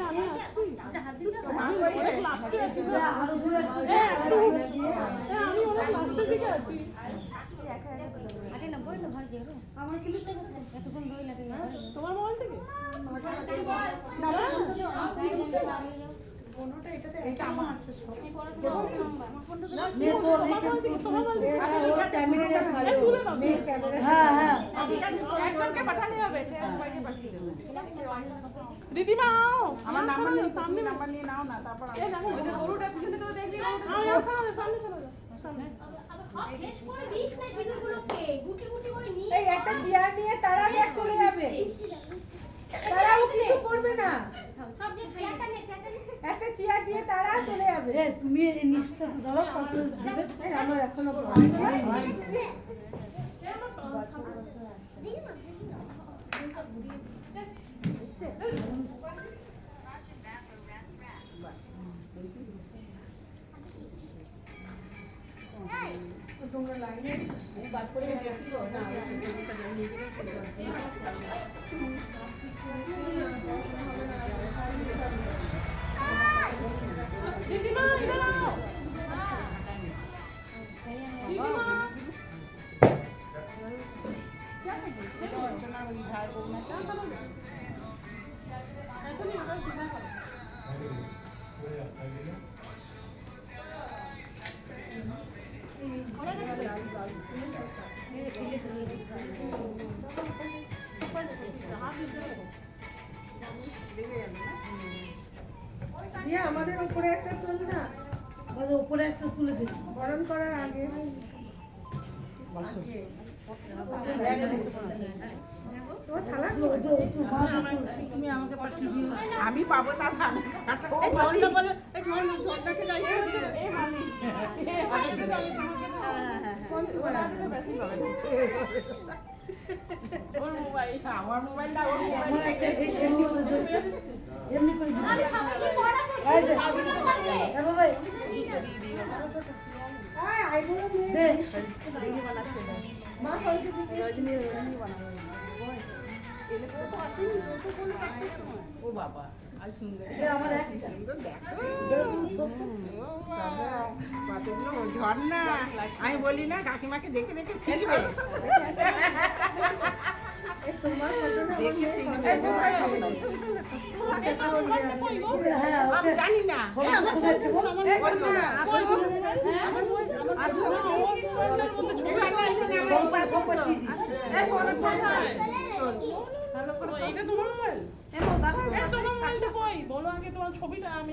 আমি আছি গো। এ, একটু- এ, আমি অনেক লাস্টের দিকে আছি তোমার মোবাইল থেকে এটা আমার না, কি বলছো? তোমার মোবাইল থেকে, তোমার মোবাইল থেকে। এ, তুলে নাও। হ্যাঁ হ্যাঁ একজনকে পাঠালে হবে সে সবাইকে পাঠিয়ে দেবে দিদিমা। আমার নাম্বার নিয়ে সামনে নাম্বার নিয়ে নাও না তারপর ওখানে সামনে চলে যাও সামনে এই একটা চেয়ার নিয়ে তারা ব্যাগ চলে যাবে। তারাও কিছু করবে না। একটা চেয়ার দিয়ে তারা চলে যাবে। তুমি এই নিচটা ধরো কত দেবে? আমার এখনও। তোমরা লাইনে দিদিমা এটা নাও দিদিমা এখনই ওটা দিয়ে আমাদের উপরে একটা তুল না আমাদের উপরে একটা তুলে দিন গরম করার আগে আমি পাবো বলো ওর মোবাইল আমার মোবাইল না ওর মোবাইল একটা এমনি করে দিও। এমনি করে দিও। এই এ বাবা, আয়, আইগুলো নিয়ে দে। মা কইছে দিদি। ও বাবা সুন্দর। সুন্দর দেখো ঝর্ণা আমি বলি না কাকিমাকে দেখে দেখে শিখবে হ্যাঁ। জানি না তোমার মোবাইল কই বলো আগে তোমার ছবিটা আমি